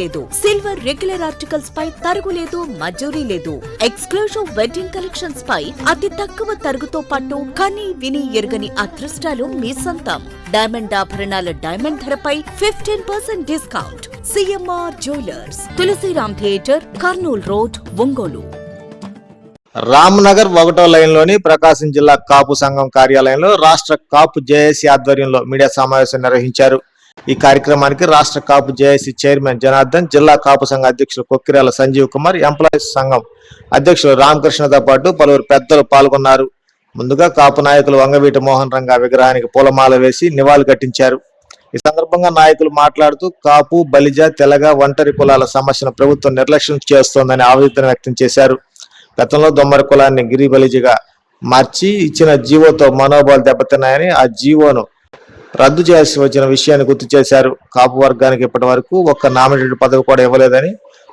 లేదు. Silver regular articles పై తరుగు లేదు మజూరీ లేదు. ఎక్స్క్లూజివ్ వెడ్డింగ్ కలెక్షన్స్ పై అతి తక్కువ తరుగుతో పాటు కని విని ఎరుగని అదృష్టాలు మీ సొంతం. డైమండ్ ఆభరణాల డైమండ్ ధరపై fifteen percent discount CMR jewellers Tulasiram theatre Kurnool road Ongole. Ramnagar ఒకటో లైన్లోని ప్రకాశం జిల్లా కాపు సంఘం కార్యాలయంలో రాష్ట్ర కాపు జేఏసీ ఆధ్వర్యంలో మీడియా సమావేశం నిర్వహించారు. ఈ కార్యక్రమానికి రాష్ట్ర కాపు జేఏసీ చైర్మన్ జనార్దన్ జిల్లా కాపు సంఘ అధ్యక్షులు కొక్కిరాల సంజీవ్ కుమార్ ఎంప్లాయీస్ సంఘం అధ్యక్షులు రామకృష్ణతో పాటు పలువురు పెద్దలు పాల్గొన్నారు. ముందుగా కాపు నాయకులు వంగవీటి మోహన్ రంగా విగ్రహానికి పూలమాల వేసి నివాళులు కట్టించారు. ఈ సందర్భంగా నాయకులు మాట్లాడుతూ కాపు బలిజ తెలగ ఒంటరి కులాల సమస్యను ప్రభుత్వం నిర్లక్ష్యం చేస్తోందని ఆవేదన వ్యక్తం చేశారు. గతంలో దొమ్మరి కులాన్ని గిరి బలిజిగా మార్చి ఇచ్చిన జీవోతో మనోబలాలు దెబ్బతిన్నాయని ఆ జీవోను రద్దు చేయాల్సి వచ్చిన విషయాన్ని గుర్తు చేశారు. కాపు వర్గానికి ఇప్పటి వరకు ఒక్క నామినేటెడ్ పదవి కూడా ఇవ్వలేదని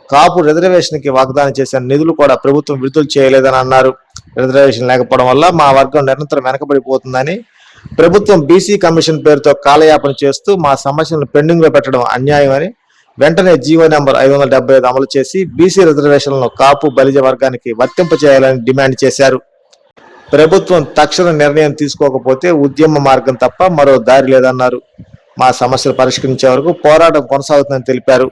కాపు రిజర్వేషన్కి వాగ్దానం చేసిన నిధులు కూడా ప్రభుత్వం విడుదల చేయలేదని అన్నారు. రిజర్వేషన్ లేకపోవడం వల్ల మా వర్గం నిరంతరం వెనకబడిపోతుందని ప్రభుత్వం బీసీ కమిషన్ పేరుతో కాలయాపన చేస్తూ మా సమస్యలను పెండింగ్లో పెట్టడం అన్యాయమని వెంటనే జీవో నెంబర్ ఐదు వందల డెబ్బై ఐదు అమలు చేసి బీసీ రిజర్వేషన్లను కాపు బలిజ వర్గానికి వర్తింప చేయాలని డిమాండ్ చేశారు. ప్రభుత్వం తక్షణ నిర్ణయం తీసుకోకపోతే ఉద్యమ మార్గం తప్ప మరో దారి లేదన్నారు. మా సమస్యలు పరిష్కరించే వరకు పోరాటం కొనసాగుతుందని తెలిపారు.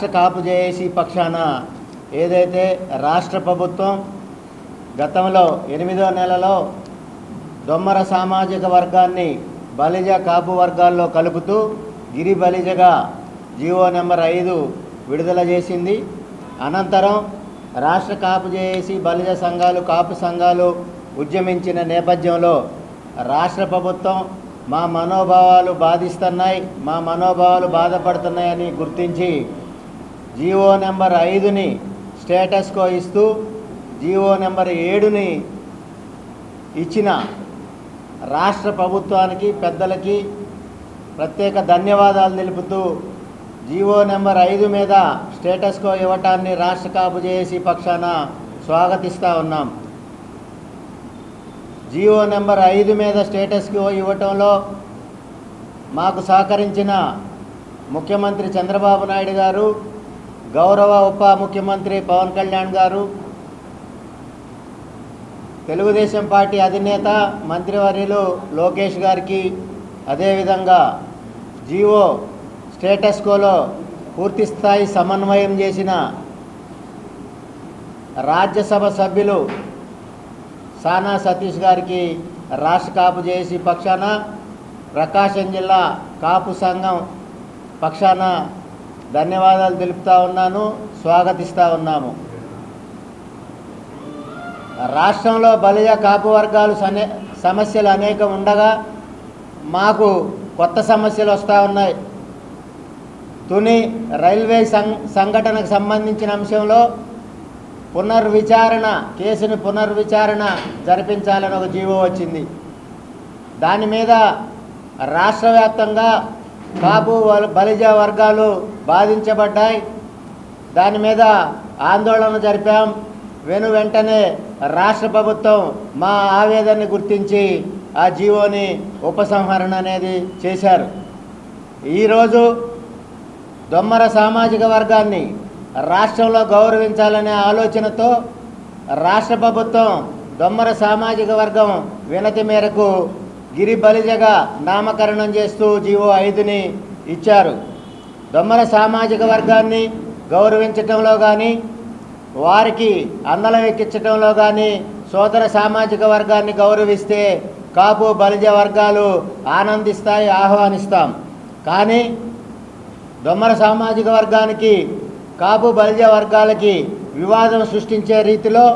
రాష్ట్ర కాపు జేఏసీ పక్షాన ఏదైతే రాష్ట్ర ప్రభుత్వం గతంలో ఎనిమిదో నెలలో దొమ్మర సామాజిక వర్గాన్ని బలిజ కాపు వర్గాల్లో కలుపుతూ గిరి బలిజగా జీవో నెంబర్ ఐదు విడుదల చేసింది. అనంతరం రాష్ట్ర కాపు జేఏసీ బలిజ సంఘాలు కాపు సంఘాలు ఉద్యమించిన నేపథ్యంలో రాష్ట్ర ప్రభుత్వం మా మనోభావాలు బాధిస్తున్నాయి మా మనోభావాలు బాధపడుతున్నాయని గుర్తించి జీవో నెంబర్ ఐదుని స్టేటస్కో ఇస్తూ జీవో నెంబర్ ఏడుని ఇచ్చిన రాష్ట్ర ప్రభుత్వానికి పెద్దలకి ప్రత్యేక ధన్యవాదాలు తెలుపుతూ జీవో నెంబర్ ఐదు మీద స్టేటస్కో ఇవ్వటాన్ని రాష్ట్ర కాపు పక్షాన స్వాగతిస్తూ ఉన్నాం. జీవో నెంబర్ ఐదు మీద స్టేటస్కో ఇవ్వటంలో మాకు సహకరించిన ముఖ్యమంత్రి చంద్రబాబు నాయుడు గారు గౌరవ ఉప ముఖ్యమంత్రి పవన్ కళ్యాణ్ గారు తెలుగుదేశం పార్టీ అధినేత మంత్రివర్యులు లోకేష్ గారికి అదేవిధంగా జీవో స్టేటస్ కోలో సమన్వయం చేసిన రాజ్యసభ సభ్యులు సానా సతీష్ గారికి రాష్ట్ర కాపు జేఏసీ పక్షాన ప్రకాశం జిల్లా కాపు సంఘం పక్షాన ధన్యవాదాలు తెలుపుతా ఉన్నాను స్వాగతిస్తూ ఉన్నాము. రాష్ట్రంలో బలిజ కాపు వర్గాలు సమస్యలు అనేకం ఉండగా మాకు కొత్త సమస్యలు వస్తూ ఉన్నాయి. తుని రైల్వే సం సంఘటనకు సంబంధించిన అంశంలో పునర్విచారణ కేసుని పునర్విచారణ జరిపించాలని ఒక జీవో వచ్చింది. దాని మీద రాష్ట్రవ్యాప్తంగా కాపు బలిజ వర్గాలు బాధించబడ్డాయి. దాని మీద ఆందోళన జరిపాం. వెను వెంటనే రాష్ట్ర ప్రభుత్వం మా ఆవేదనని గుర్తించి ఆ జీవోని ఉపసంహరణ అనేది చేశారు. ఈరోజు దొమ్మర సామాజిక వర్గాన్ని రాష్ట్రంలో గౌరవించాలనే ఆలోచనతో రాష్ట్ర ప్రభుత్వం దొమ్మర సామాజిక వర్గం వినతి మేరకు గిరి బలిజగా నామకరణం చేస్తూ జీవో ఐదుని ఇచ్చారు. దొమ్మల సామాజిక వర్గాన్ని గౌరవించటంలో కానీ వారికి అందలం ఎక్కించటంలో కానీ సోదర సామాజిక వర్గాన్ని గౌరవిస్తే కాపు బలిజ వర్గాలు ఆనందిస్తాయి ఆహ్వానిస్తాం. కానీ దొమ్మర సామాజిక వర్గానికి కాపు బలిజ వర్గాలకి వివాదం సృష్టించే రీతిలో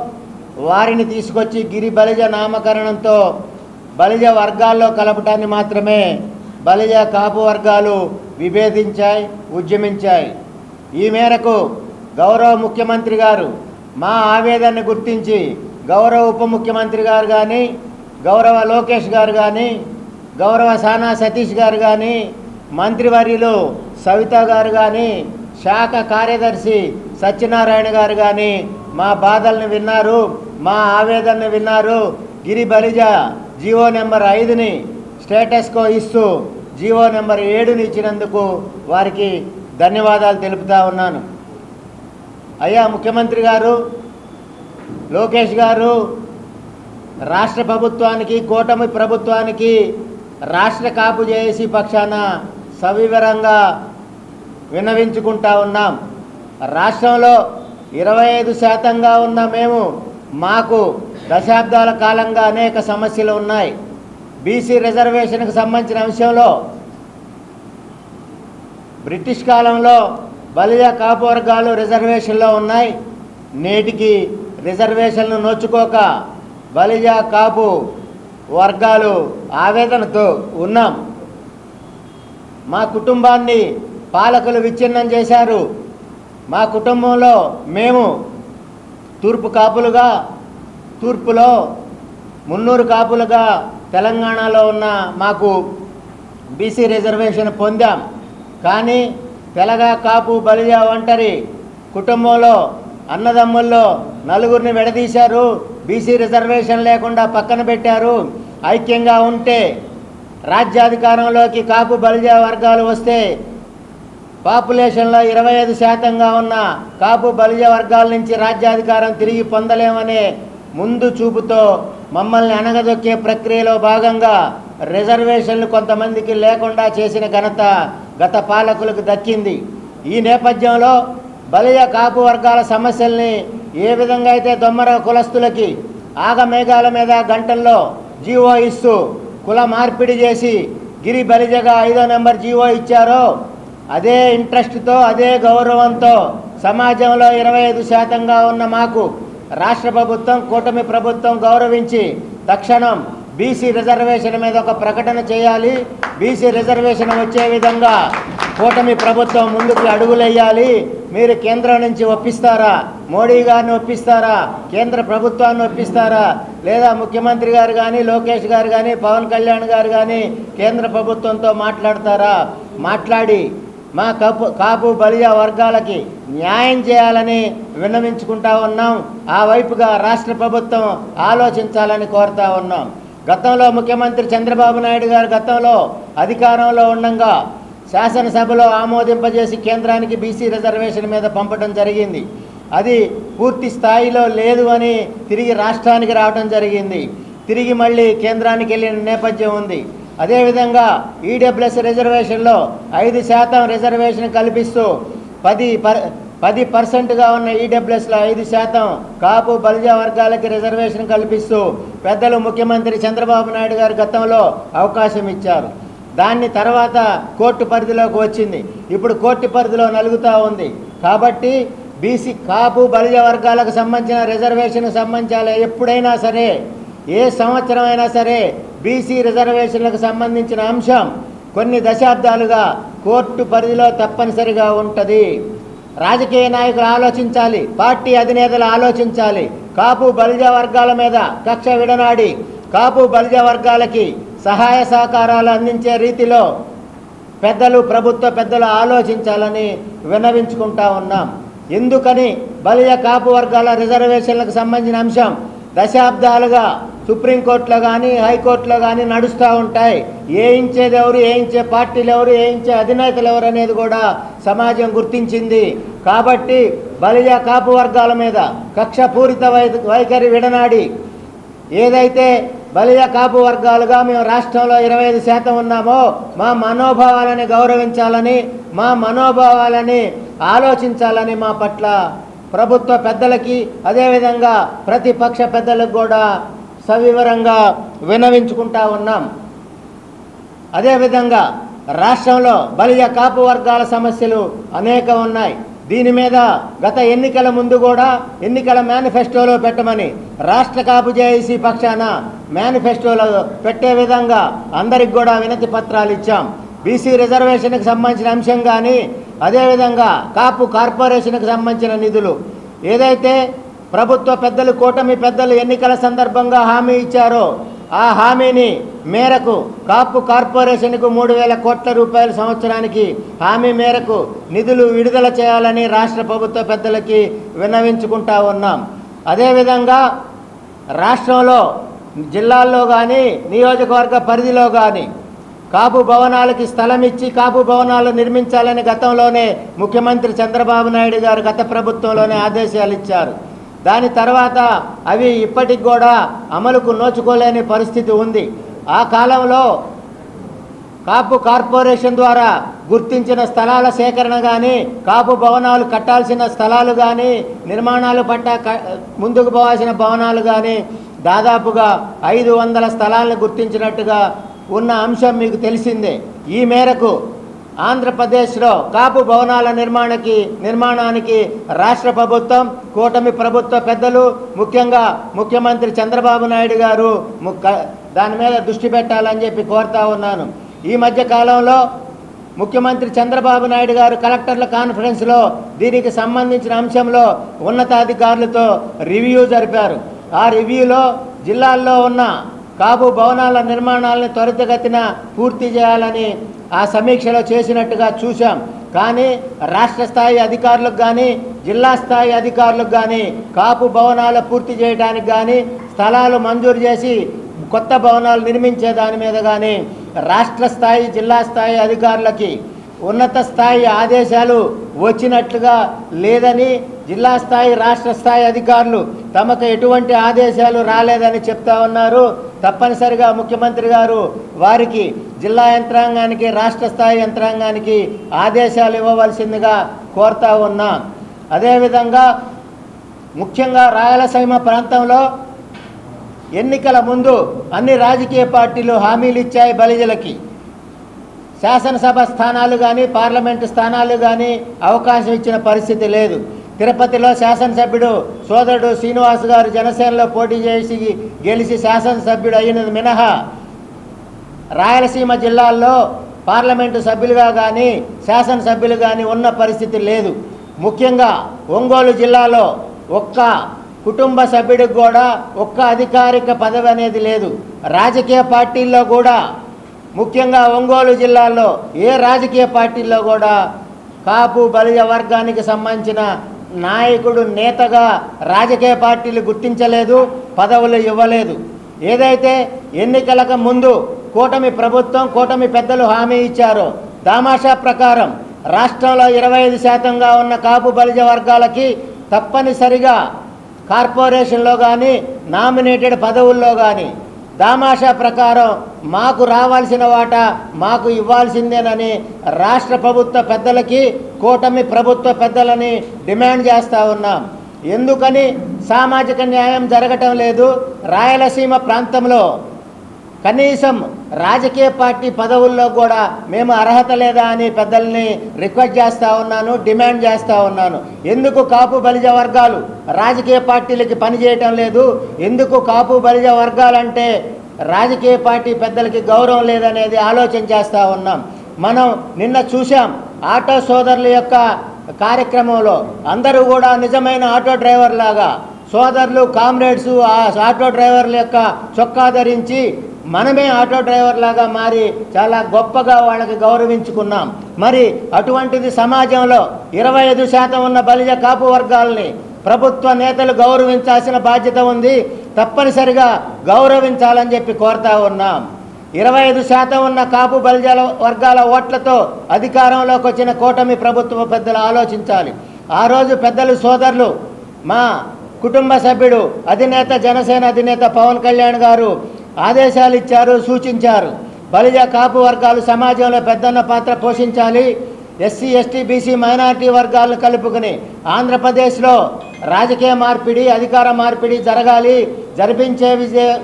వారిని తీసుకొచ్చి గిరి బలిజ నామకరణంతో బలిజ వర్గాల్లో కలపటాన్ని మాత్రమే బలిజ కాపు వర్గాలు విభేదించాయి ఉద్యమించాయి. ఈ మేరకు గౌరవ ముఖ్యమంత్రి గారు మా ఆవేదనను గుర్తించి గౌరవ ఉప ముఖ్యమంత్రి గారు కానీ గౌరవ లోకేష్ గారు కానీ గౌరవ సానా సతీష్ గారు కానీ మంత్రివర్యులు సవిత గారు కానీ శాఖ కార్యదర్శి సత్యనారాయణ గారు కానీ మా బాధల్ని విన్నారు మా ఆవేదనను విన్నారు. గిరి బలిజ జీవో నెంబర్ ఐదుని స్టేటస్కో ఇస్తూ జీవో నెంబర్ ఏడుని ఇచ్చినందుకు వారికి ధన్యవాదాలు తెలుపుతా ఉన్నాను. అయ్యా ముఖ్యమంత్రి గారు లోకేష్ గారు రాష్ట్ర ప్రభుత్వానికి కూటమి ప్రభుత్వానికి రాష్ట్ర కాపు చేసి పక్షాన సవివరంగా విన్నవించుకుంటా ఉన్నాం. రాష్ట్రంలో ఇరవై ఐదు శాతంగా ఉన్న మేము మాకు దశాబ్దాల కాలంగా అనేక సమస్యలు ఉన్నాయి. బీసీ రిజర్వేషన్కు సంబంధించిన అంశంలో బ్రిటిష్ కాలంలో బలియా కాపు వర్గాలు రిజర్వేషన్లో ఉన్నాయి. నేటికి రిజర్వేషన్లు నోచుకోక బలిజ కాపు వర్గాలు ఆవేదనతో ఉన్నాం. మా కుటుంబాన్ని పాలకులు విచ్ఛిన్నం చేశారు. మా కుటుంబంలో మేము తూర్పు కాపులుగా తూర్పులో మున్నూరు కాపులుగా తెలంగాణలో ఉన్న మాకు బీసీ రిజర్వేషన్ పొందాం. కానీ తెలగ కాపు బలిజ ఒంటరి కుటుంబంలో అన్నదమ్ముల్లో నలుగురిని విడదీశారు. బీసీ రిజర్వేషన్ లేకుండా పక్కన పెట్టారు. ఐక్యంగా ఉంటే రాజ్యాధికారంలోకి కాపు బలిజ వర్గాలు వస్తే పాపులేషన్లో ఇరవై ఐదు శాతంగా ఉన్న కాపు బలిజ వర్గాల నుంచి రాజ్యాధికారం తిరిగి పొందలేమనే ముందు చూపుతో మమ్మల్ని అణగదొక్కే ప్రక్రియలో భాగంగా రిజర్వేషన్లు కొంతమందికి లేకుండా చేసిన ఘనత గత పాలకులకు దక్కింది. ఈ నేపథ్యంలో బలిజ కాపు వర్గాల సమస్యల్ని ఏ విధంగా అయితే దొమ్మర కులస్తులకి ఆగమేఘాల మీద గంటల్లో జీవో ఇస్తూ కుల మార్పిడి చేసి గిరి బలిజగా ఐదో నెంబర్ జీవో ఇచ్చారో అదే ఇంట్రెస్ట్తో అదే గౌరవంతో సమాజంలో ఇరవై ఐదు శాతంగా ఉన్న మాకు రాష్ట్ర ప్రభుత్వం కూటమి ప్రభుత్వం గౌరవించి తక్షణం బీసీ రిజర్వేషన్ మీద ఒక ప్రకటన చేయాలి. బీసీ రిజర్వేషన్ వచ్చే విధంగా కూటమి ప్రభుత్వం ముందుకు అడుగులేయాలి మీరు కేంద్రం నుంచి ఒప్పిస్తారా? మోడీ గారిని ఒప్పిస్తారా? కేంద్ర ప్రభుత్వాన్ని ఒప్పిస్తారా? లేదా ముఖ్యమంత్రి గారు కానీ లోకేష్ గారు కానీ పవన్ కళ్యాణ్ గారు కానీ కేంద్ర ప్రభుత్వంతో మాట్లాడతారా? మాట్లాడి మా కాపు కాపు బలియా వర్గాలకి న్యాయం చేయాలని విన్నవించుకుంటా ఉన్నాం. ఆ వైపుగా రాష్ట్ర ప్రభుత్వం ఆలోచించాలని కోరుతా ఉన్నాం. గతంలో ముఖ్యమంత్రి చంద్రబాబు నాయుడు గారు గతంలో అధికారంలో ఉండగా శాసనసభలో ఆమోదింపజేసి కేంద్రానికి బీసీ రిజర్వేషన్ మీద పంపడం జరిగింది. అది పూర్తి స్థాయిలో లేదు అని తిరిగి రాష్ట్రానికి రావడం జరిగింది. తిరిగి మళ్ళీ కేంద్రానికి వెళ్ళిన నేపథ్యం ఉంది. అదేవిధంగా ఈడబ్ల్యూఎస్ రిజర్వేషన్లో ఐదు శాతం రిజర్వేషన్ కల్పిస్తూ పది పది పర్సెంట్గా ఉన్న ఈడబ్ల్యూఎస్లో ఐదు శాతం కాపు బలిజా వర్గాలకి రిజర్వేషన్ కల్పిస్తూ పెద్దలు ముఖ్యమంత్రి చంద్రబాబు నాయుడు గారు గతంలో అవకాశం ఇచ్చారు. దాన్ని తర్వాత కోర్టు పరిధిలోకి వచ్చింది. ఇప్పుడు కోర్టు పరిధిలో నలుగుతూ ఉంది. కాబట్టి బీసీ కాపు బలిజ వర్గాలకు సంబంధించిన రిజర్వేషన్కి సంబంధించాలి. ఎప్పుడైనా సరే ఏ సంవత్సరం అయినా సరే బీసీ రిజర్వేషన్లకు సంబంధించిన అంశం కొన్ని దశాబ్దాలుగా కోర్టు పరిధిలో తప్పనిసరిగా ఉంటుంది. రాజకీయ నాయకులు ఆలోచించాలి పార్టీ అధినేతలు ఆలోచించాలి. కాపు బలిజ వర్గాల మీద కక్ష విడనాడి కాపు బలిజ వర్గాలకి సహాయ సహకారాలు అందించే రీతిలో పెద్దలు ప్రభుత్వ పెద్దలు ఆలోచించాలని విన్నవించుకుంటా ఉన్నాం. ఎందుకని బలియ కాపు వర్గాల రిజర్వేషన్లకు సంబంధించిన అంశం దశాబ్దాలుగా సుప్రీంకోర్టులో కానీ హైకోర్టులో కానీ నడుస్తూ ఉంటాయి. ఏయించేది ఎవరు ఏయించే పార్టీలు ఎవరు ఏయించే అధినేతలు ఎవరు అనేది కూడా సమాజం గుర్తించింది. కాబట్టి బలియ కాపు వర్గాల మీద కక్షపూరిత వై వైఖరి విడనాడి. ఏదైతే బలియ కాపు వర్గాలుగా మేము రాష్ట్రంలో ఇరవై ఐదు శాతం ఉన్నామో మా మనోభావాలని గౌరవించాలని మా మనోభావాలని ఆలోచించాలని మా పట్ల ప్రభుత్వ పెద్దలకి అదేవిధంగా ప్రతిపక్ష పెద్దలకు కూడా సవివరంగా విన్నవించుకుంటా ఉన్నాం. అదేవిధంగా రాష్ట్రంలో బలియ కాపు వర్గాల సమస్యలు అనేక ఉన్నాయి. దీని మీద గత ఎన్నికల ముందు కూడా ఎన్నికల మేనిఫెస్టోలో పెట్టమని రాష్ట్ర కాపు జేఏసీ పక్షాన మేనిఫెస్టోలో పెట్టే విధంగా అందరికి కూడా వినతి పత్రాలు ఇచ్చాం. బీసీ రిజర్వేషన్కి సంబంధించిన అంశం కానీ అదేవిధంగా కాపు కార్పొరేషన్కి సంబంధించిన నిధులు ఏదైతే ప్రభుత్వ పెద్దలు కూటమి పెద్దలు ఎన్నికల సందర్భంగా హామీ ఇచ్చారో ఆ హామీని మేరకు కాపు కార్పొరేషన్కు మూడు వేల కోట్ల రూపాయల సంవత్సరానికి హామీ మేరకు నిధులు విడుదల చేయాలని రాష్ట్ర ప్రభుత్వ పెద్దలకి విన్నవించుకుంటా ఉన్నాం. అదేవిధంగా రాష్ట్రంలో జిల్లాల్లో కానీ నియోజకవర్గ పరిధిలో కానీ కాపు భవనాలకి స్థలం ఇచ్చి కాపు భవనాలు నిర్మించాలని గతంలోనే ముఖ్యమంత్రి చంద్రబాబు నాయుడు గారు గత ప్రభుత్వంలోనే ఆదేశాలు ఇచ్చారు. దాని తర్వాత అవి ఇప్పటికి కూడా అమలుకు నోచుకోలేని పరిస్థితి ఉంది. ఆ కాలంలో కాపు కార్పొరేషన్ ద్వారా గుర్తించిన స్థలాల సేకరణ కానీ కాపు భవనాలు కట్టాల్సిన స్థలాలు కానీ నిర్మాణాలు పట్ట క- ముందుకు పోవాల్సిన భవనాలు కానీ దాదాపుగా ఐదు వందల స్థలాలను గుర్తించినట్టుగా ఉన్న అంశం మీకు తెలిసిందే. ఈ మేరకు ఆంధ్రప్రదేశ్లో కాపు భవనాల నిర్మాణకి నిర్మాణానికి రాష్ట్ర ప్రభుత్వం కూటమి ప్రభుత్వ పెద్దలు ముఖ్యంగా ముఖ్యమంత్రి చంద్రబాబు నాయుడు గారు దాని మీద దృష్టి పెట్టాలని చెప్పి కోరుతా ఉన్నాను. ఈ మధ్య కాలంలో ముఖ్యమంత్రి చంద్రబాబు నాయుడు గారు కలెక్టర్ల కాన్ఫరెన్స్లో దీనికి సంబంధించిన అంశంలో ఉన్నతాధికారులతో రివ్యూ జరిపారు. ఆ రివ్యూలో జిల్లాల్లో ఉన్న కాపు భవనాల నిర్మాణాలను త్వరితగతిన పూర్తి చేయాలని ఆ సమీక్షలో చేసినట్టుగా చూశాం. కానీ రాష్ట్ర స్థాయి అధికారులకు కానీ జిల్లా స్థాయి అధికారులకు కానీ కాపు భవనాలు పూర్తి చేయడానికి కానీ స్థలాలు మంజూరు చేసి కొత్త భవనాలు నిర్మించే దాని మీద కానీ రాష్ట్ర స్థాయి జిల్లా స్థాయి అధికారులకి ఉన్నత స్థాయి ఆదేశాలు వచ్చినట్లుగా లేదని జిల్లా స్థాయి రాష్ట్ర స్థాయి అధికారులు తమకు ఎటువంటి ఆదేశాలు రాలేదని చెప్తా ఉన్నారు. తప్పనిసరిగా ముఖ్యమంత్రి గారు వారికి జిల్లా యంత్రాంగానికి రాష్ట్ర స్థాయి యంత్రాంగానికి ఆదేశాలు ఇవ్వవలసిందిగా కోరుతా ఉన్నా. అదేవిధంగా ముఖ్యంగా రాయలసీమ ప్రాంతంలో ఎన్నికల ముందు అన్ని రాజకీయ పార్టీలు హామీలు ఇచ్చాయి బలిజలకి. శాసనసభ స్థానాలు కానీ పార్లమెంటు స్థానాలు కానీ అవకాశం ఇచ్చిన పరిస్థితి లేదు. తిరుపతిలో శాసనసభ్యుడు సోదరుడు శ్రీనివాస్ గారు జనసేనలో పోటీ చేసి గెలిచి శాసనసభ్యుడు అయినది మినహా. రాయలసీమ జిల్లాల్లో పార్లమెంటు సభ్యులుగా కానీ శాసనసభ్యులు కానీ ఉన్న పరిస్థితి లేదు. ముఖ్యంగా ఒంగోలు జిల్లాలో ఒక్క కుటుంబ సభ్యుడికి కూడా ఒక్క అధికారిక పదవి అనేది లేదు. రాజకీయ పార్టీల్లో కూడా ముఖ్యంగా ఒంగోలు జిల్లాలో ఏ రాజకీయ పార్టీల్లో కూడా కాపు బలిజ వర్గానికి సంబంధించిన నాయకుడు నేతగా రాజకీయ పార్టీలు గుర్తించలేదు పదవులు ఇవ్వలేదు. ఏదైతే ఎన్నికలకు ముందు కూటమి ప్రభుత్వం కూటమి పెద్దలు హామీ ఇచ్చారో దామాషా ప్రకారం రాష్ట్రంలో ఇరవై ఐదు శాతంగా ఉన్న కాపు బలిజ వర్గాలకి తప్పనిసరిగా కార్పొరేషన్లో కానీ నామినేటెడ్ పదవుల్లో కానీ దామాషా ప్రకారం మాకు రావాల్సిన వాటా మాకు ఇవ్వాల్సిందేనని రాష్ట్ర ప్రభుత్వ పెద్దలకి కూటమి ప్రభుత్వ పెద్దలని డిమాండ్ చేస్తూ ఉన్నాం. ఎందుకని సామాజిక న్యాయం జరగటం లేదు. రాయలసీమ ప్రాంతంలో కనీసం రాజకీయ పార్టీ పదవుల్లో కూడా మేము అర్హత లేదా అని పెద్దల్ని రిక్వెస్ట్ చేస్తూ ఉన్నాను డిమాండ్ చేస్తూ ఉన్నాను. ఎందుకు కాపు బలిజ వర్గాలు రాజకీయ పార్టీలకి పనిచేయటం లేదు? ఎందుకు కాపు బలిజ వర్గాలంటే రాజకీయ పార్టీ పెద్దలకి గౌరవం లేదనేది ఆలోచన చేస్తూ ఉన్నాం. మనం నిన్న చూసాం ఆటో సోదరుల యొక్క కార్యక్రమంలో అందరూ కూడా నిజమైన ఆటో డ్రైవర్ లాగా సోదరులు కామ్రేడ్స్ ఆ ఆటో డ్రైవర్ల యొక్క చొక్కా ధరించి మనమే ఆటో డ్రైవర్ లాగా మారి చాలా గొప్పగా వాళ్ళకి గౌరవించుకున్నాం. మరి అటువంటిది సమాజంలో ఇరవై ఐదు శాతం ఉన్న బలిజ కాపు వర్గాల్ని ప్రభుత్వ నేతలు గౌరవించాల్సిన బాధ్యత ఉంది. తప్పనిసరిగా గౌరవించాలని చెప్పి కోరుతా ఉన్నాం. ఇరవై ఐదు శాతం ఉన్న కాపు బలిజల వర్గాల ఓట్లతో అధికారంలోకి వచ్చిన కూటమి ప్రభుత్వ పెద్దలు ఆలోచించాలి. ఆ రోజు పెద్దలు సోదరులు మా కుటుంబ సభ్యుడు అధినేత జనసేన అధినేత పవన్ కళ్యాణ్ గారు ఆదేశాలు ఇచ్చారు సూచించారు. బలిజ కాపు వర్గాలు సమాజంలో పెద్దన్న పాత్ర పోషించాలి. ఎస్సీ ఎస్టీ బీసీ మైనారిటీ వర్గాలను కలుపుకుని ఆంధ్రప్రదేశ్లో రాజకీయ మార్పిడి అధికార మార్పిడి జరగాలి. జరిపించే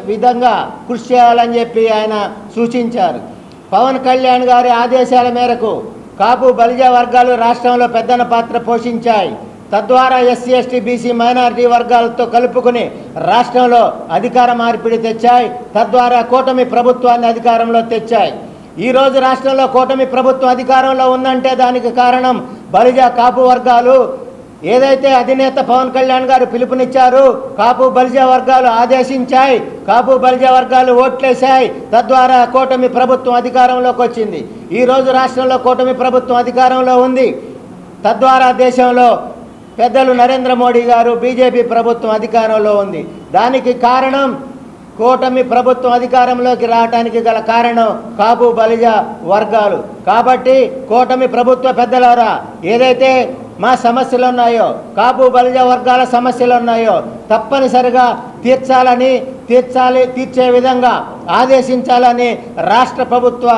విధంగా కృషి చేయాలని చెప్పి ఆయన సూచించారు. పవన్ కళ్యాణ్ గారి ఆదేశాల మేరకు కాపు బలిజ వర్గాలు రాష్ట్రంలో పెద్దన్న పాత్ర పోషించాయి. తద్వారా ఎస్సీ ఎస్టీ బీసీ మైనారిటీ వర్గాలతో కలుపుకుని రాష్ట్రంలో అధికార మార్పిడి తెచ్చాయి. తద్వారా కూటమి ప్రభుత్వాన్ని అధికారంలో తెచ్చాయి. ఈ రోజు రాష్ట్రంలో కూటమి ప్రభుత్వం అధికారంలో ఉందంటే దానికి కారణం బలిజ కాపు వర్గాలు. ఏదైతే అధినేత పవన్ కళ్యాణ్ గారు పిలుపునిచ్చారు కాపు బలిజ వర్గాలు ఆదేశించాయి. కాపు బలిజ వర్గాలు ఓట్లేశాయి. తద్వారా కూటమి ప్రభుత్వం అధికారంలోకి వచ్చింది. ఈ రోజు రాష్ట్రంలో కూటమి ప్రభుత్వం అధికారంలో ఉంది. తద్వారా దేశంలో పెద్దలు నరేంద్ర మోడీ గారు బీజేపీ ప్రభుత్వం అధికారంలో ఉంది. దానికి కారణం కూటమి ప్రభుత్వం అధికారంలోకి రావడానికి గల కారణం కాపు బలిజ వర్గాలు. కాబట్టి కూటమి ప్రభుత్వ పెద్దలారా ఏదైతే మా సమస్యలు ఉన్నాయో కాపు బలిజ వర్గాల సమస్యలు ఉన్నాయో తప్పనిసరిగా తీర్చాలని తీర్చాలి తీర్చే విధంగా ఆదేశించాలని రాష్ట్ర ప్రభుత్వ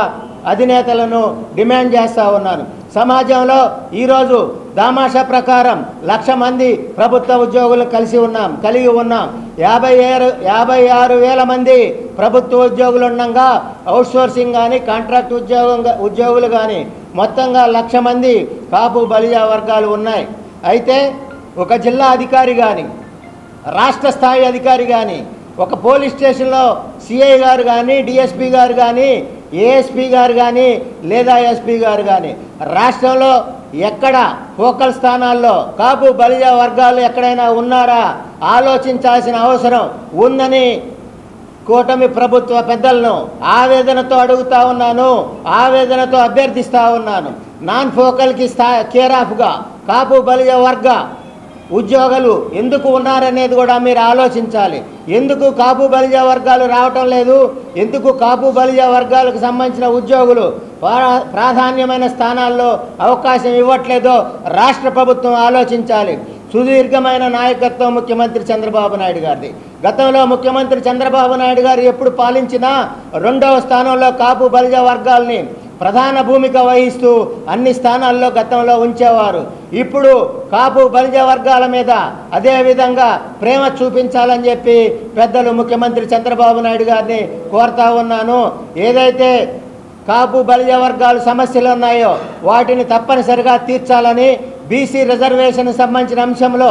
అధినేతలను డిమాండ్ చేస్తూ ఉన్నాను సమాజంలో ఈరోజు దామాషా ప్రకారం లక్ష మంది ప్రభుత్వ ఉద్యోగులు కలిసి ఉన్నాం కలిగి ఉన్నాం. యాభై ఆరు యాభై ఆరు వేల మంది ప్రభుత్వ ఉద్యోగులు ఉండగా అవుట్సోర్సింగ్ కానీ కాంట్రాక్ట్ ఉద్యోగం ఉద్యోగులు కానీ మొత్తంగా లక్ష మంది కాపు బలియా వర్గాలు ఉన్నాయి. అయితే ఒక జిల్లా అధికారి కానీ రాష్ట్ర స్థాయి అధికారి కానీ ఒక పోలీస్ స్టేషన్లో సిఐ గారు కానీ డిఎస్పి గారు కానీ ఏఎస్పి గారు కానీ లేదా ఎస్పి గారు కానీ రాష్ట్రంలో ఎక్కడ ఫోకల్ స్థానాల్లో కాపు బలిజ వర్గాలు ఎక్కడైనా ఉన్నారా? ఆలోచించాల్సిన అవసరం ఉందని కూటమి ప్రభుత్వ పెద్దలను ఆవేదనతో అడుగుతా ఉన్నాను ఆవేదనతో అభ్యర్థిస్తూ ఉన్నాను. నాన్ ఫోకల్కి స్థా కేర్ ఆఫ్గా కాపు బలిజ వర్గ ఉద్యోగులు ఎందుకు ఉన్నారనేది కూడా మీరు ఆలోచించాలి. ఎందుకు కాపు బలిజ వర్గాలు రావటం లేదు? ఎందుకు కాపు బలిజ వర్గాలకు సంబంధించిన ఉద్యోగులు ప్రా- ప్రాధాన్యమైన స్థానాల్లో అవకాశం ఇవ్వట్లేదో రాష్ట్ర ప్రభుత్వం ఆలోచించాలి. సుదీర్ఘమైన నాయకత్వం ముఖ్యమంత్రి చంద్రబాబు నాయుడు గారిది. గతంలో ముఖ్యమంత్రి చంద్రబాబు నాయుడు గారు ఎప్పుడు పాలించినా రెండవ స్థానంలో కాపు బలిజ వర్గాల్ని ప్రధాన భూమిక వహిస్తూ అన్ని స్థానాల్లో గతంలో ఉంచేవారు. ఇప్పుడు కాపు బలిజ వర్గాల మీద అదేవిధంగా ప్రేమ చూపించాలని చెప్పి పెద్దలు ముఖ్యమంత్రి చంద్రబాబు నాయుడు గారిని కోరుతా ఉన్నాను. ఏదైతే కాపు బలిజ వర్గాలు సమస్యలు ఉన్నాయో వాటిని తప్పనిసరిగా తీర్చాలని బీసీ రిజర్వేషన్ సంబంధించిన అంశంలో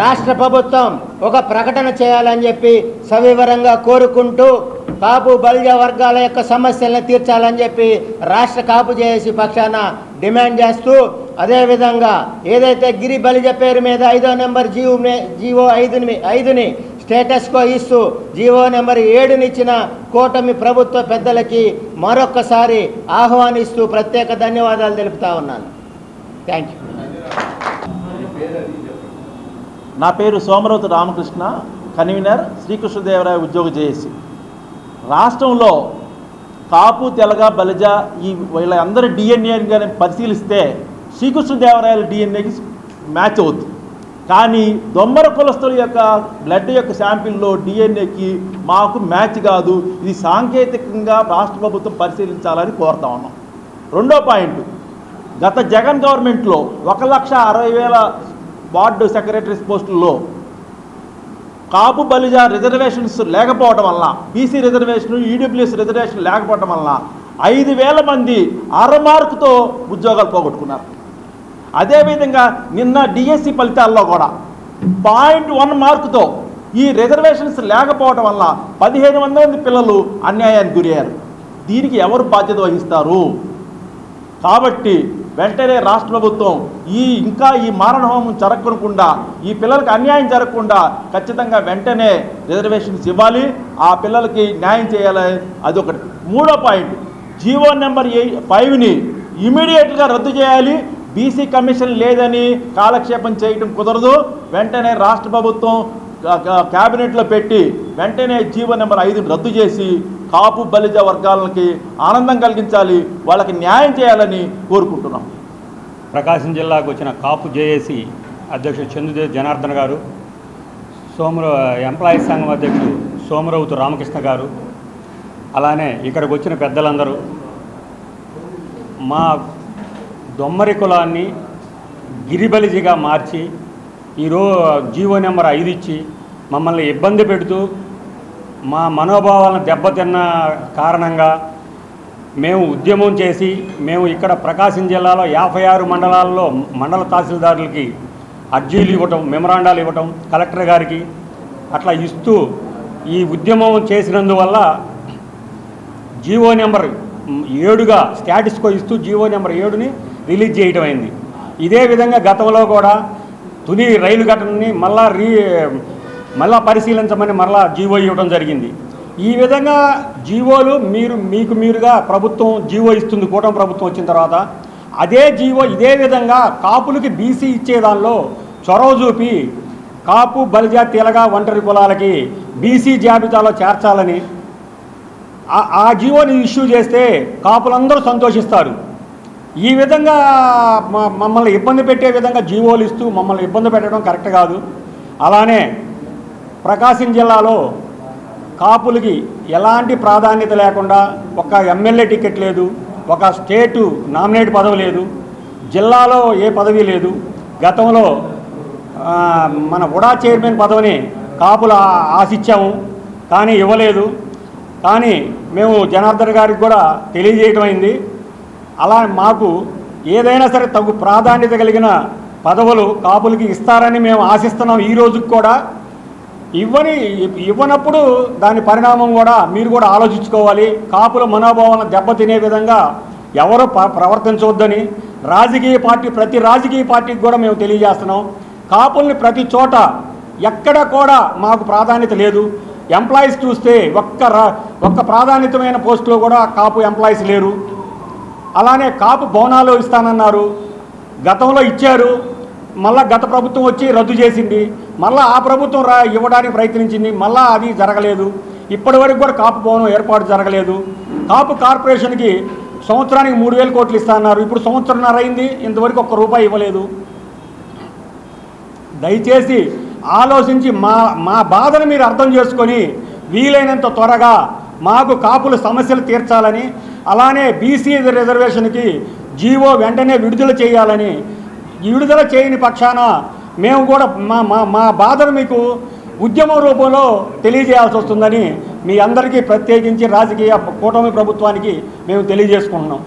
రాష్ట్ర ప్రభుత్వం ఒక ప్రకటన చేయాలని చెప్పి సవివరంగా కోరుకుంటూ కాపు బలిజ వర్గాల యొక్క సమస్యలను తీర్చాలని చెప్పి రాష్ట్ర కాపు చేసి పక్షాన డిమాండ్ చేస్తూ అదేవిధంగా ఏదైతే గిరి బలిజ పేరు మీద ఐదో నెంబర్ జీవో జీవో ఐదుని ఐదుని స్టేటస్కో ఇస్తూ జీవో నెంబర్ ఏడునిచ్చిన కూటమి ప్రభుత్వ పెద్దలకి మరొక్కసారి ఆహ్వానిస్తూ ప్రత్యేక ధన్యవాదాలు తెలుపుతా ఉన్నాను. Thank you. నా పేరు సోమరవతి రామకృష్ణ కన్వీనర్ శ్రీకృష్ణదేవరాయ ఉద్యోగ జేఏసి. రాష్ట్రంలో కాపు తెలగ బలిజ ఈ వీళ్ళందరి డిఎన్ఏని కానీ పరిశీలిస్తే శ్రీకృష్ణదేవరాయల డిఎన్ఏకి మ్యాచ్ అవుతుంది కానీ దొమ్మర కులస్తుల యొక్క బ్లడ్ యొక్క శాంపిల్లో డిఎన్ఏకి మాకు మ్యాచ్ కాదు. ఇది సాంకేతికంగా రాష్ట్ర ప్రభుత్వం పరిశీలించాలని కోరుతా ఉన్నాం. రెండో పాయింట్ గత జగన్ గవర్నమెంట్లో ఒక లక్ష అరవై వేల వార్డు సెక్రటరీస్ పోస్టుల్లో కాపు బలిజ రిజర్వేషన్స్ లేకపోవడం వల్ల బీసీ రిజర్వేషన్ ఈడబ్ల్యూఎస్ రిజర్వేషన్ లేకపోవడం వల్ల ఐదు వేల మంది అర మార్కుతో ఉద్యోగాలు పోగొట్టుకున్నారు. అదేవిధంగా నిన్న డిఎస్సి ఫలితాల్లో కూడా పాయింట్ వన్ మార్కుతో ఈ రిజర్వేషన్స్ లేకపోవడం వల్ల పదిహేను వందల మంది పిల్లలు అన్యాయానికి గురయ్యారు. దీనికి ఎవరు బాధ్యత వహిస్తారు? కాబట్టి వెంటనే రాష్ట్ర ప్రభుత్వం ఈ ఇంకా ఈ మారణ హోమం జరగకుండా ఈ పిల్లలకు అన్యాయం జరగకుండా ఖచ్చితంగా వెంటనే రిజర్వేషన్స్ ఇవ్వాలి. ఆ పిల్లలకి న్యాయం చేయాలి. అదొకటి మూడో పాయింట్. జీవో నెంబర్ ఎయి ఫైవ్ని ఇమీడియట్గా రద్దు చేయాలి. బీసీ కమిషన్ లేదని కాలక్షేపం చేయటం కుదరదు. వెంటనే రాష్ట్ర ప్రభుత్వం క్యాబినెట్లో పెట్టి వెంటనే జీవో నెంబర్ ఐదుని రద్దు చేసి కాపు బలిజ వర్గాలకి ఆనందం కలిగించాలి వాళ్ళకి న్యాయం చేయాలని కోరుకుంటున్నాం. ప్రకాశం జిల్లాకు వచ్చిన కాపు జేఏసీ అధ్యక్షుడు చంద్రదేవ్ జనార్దన్ గారు సోమర ఎంప్లాయీస్ సంఘం అధ్యక్షుడు సోమరవుతు రామకృష్ణ గారు అలానే ఇక్కడికి వచ్చిన పెద్దలందరూ మా దొమ్మరి కులాన్ని గిరిబలిజిగా మార్చి ఈరో జీవో నెంబర్ ఐదు ఇచ్చి మమ్మల్ని ఇబ్బంది పెడుతూ మా మనోభావాలను దెబ్బతిన్న కారణంగా మేము ఉద్యమం చేసి మేము ఇక్కడ ప్రకాశం జిల్లాలో యాభై ఆరు మండలాల్లో మండల తహసీల్దారులకి అర్జీలు ఇవ్వటం మెమరాండాలు ఇవ్వటం కలెక్టర్ గారికి అట్లా ఇస్తూ ఈ ఉద్యమం చేసినందువల్ల జీవో నెంబర్ ఏడుగా స్టాటిస్కో ఇస్తూ జీవో నెంబర్ ఏడుని రిలీజ్ చేయడం అయింది ఇదే విధంగా గతంలో కూడా తుని రైలు ఘటనని మళ్ళా రీ మళ్ళా పరిశీలించమని మరలా జీవో ఇవ్వడం జరిగింది. ఈ విధంగా జీవోలు మీరు మీకు మీరుగా ప్రభుత్వం జీవో ఇస్తుంది కూటమి ప్రభుత్వం వచ్చిన తర్వాత. అదే జీవో ఇదే విధంగా కాపులకి బీసీ ఇచ్చేదానిలో చొరవ చూపి కాపు బలిజ తీలగ ఒంటరి కులాలకి బీసీ జాబితాలో చేర్చాలని ఆ- ఆ జీవోని ఇష్యూ చేస్తే కాపులందరూ సంతోషిస్తారు. ఈ విధంగా మమ్మల్ని ఇబ్బంది పెట్టే విధంగా జీవోలు ఇస్తూ మమ్మల్ని ఇబ్బంది పెట్టడం కరెక్ట్ కాదు. అలానే ప్రకాశం జిల్లాలో కాపులకి ఎలాంటి ప్రాధాన్యత లేకుండా ఒక ఎమ్మెల్యే టికెట్ లేదు ఒక స్టేటు నామినేట్ పదవి లేదు జిల్లాలో ఏ పదవి లేదు. గతంలో మన ఉడా చైర్మన్ పదవిని కాపులు ఆశించాము కానీ ఇవ్వలేదు. కానీ మేము జనార్దన్ గారికి కూడా తెలియజేయటమైంది. అలా మాకు ఏదైనా సరే తగు ప్రాధాన్యత కలిగిన పదవులు కాపులకి ఇస్తారని మేము ఆశిస్తున్నాం ఈ రోజుకి కూడా. ఇవ్వని ఇవ్వనప్పుడు దాని పరిణామం కూడా మీరు కూడా ఆలోచించుకోవాలి. కాపుల మనోభావాలను దెబ్బతినే విధంగా ఎవరు ప్ర- ప్రవర్తించవద్దని రాజకీయ పార్టీ ప్రతి రాజకీయ పార్టీకి కూడా మేము తెలియజేస్తున్నాం. కాపుల్ని ప్రతి చోట ఎక్కడ కూడా మాకు ప్రాధాన్యత లేదు. ఎంప్లాయీస్ చూస్తే ఒక్క రా ఒక్క ప్రాధాన్యతమైన పోస్టులో కూడా కాపు ఎంప్లాయీస్ లేరు. అలానే కాపు బోనాలు ఇస్తానన్నారు. గతంలో ఇచ్చారు. మళ్ళా గత ప్రభుత్వం వచ్చి రద్దు చేసింది. మళ్ళా ఆ ప్రభుత్వం రా ఇవ్వడానికి ప్రయత్నించింది. మళ్ళా అది జరగలేదు. ఇప్పటి వరకు కూడా కాపు భవనం ఏర్పాటు జరగలేదు. కాపు కార్పొరేషన్కి సంవత్సరానికి మూడు వేల కోట్లు ఇస్తా అన్నారు. ఇప్పుడు సంవత్సరంన్నర అయింది. ఇంతవరకు ఒక్క రూపాయి ఇవ్వలేదు. దయచేసి ఆలోచించి మా మా బాధను మీరు అర్థం చేసుకొని వీలైనంత త్వరగా మాకు కాపుల సమస్యలు తీర్చాలని అలానే బీసీ రిజర్వేషన్కి జీవో వెంటనే విడుదల చేయాలని విడుదల చేయని పక్షాన మేము కూడా మా మా మా బాధను మీకు ఉద్యమం రూపంలో తెలియజేయాల్సి వస్తుందని మీ అందరికీ ప్రత్యేకించి రాజకీయ కూటమి ప్రభుత్వానికి మేము తెలియజేసుకుంటున్నాం.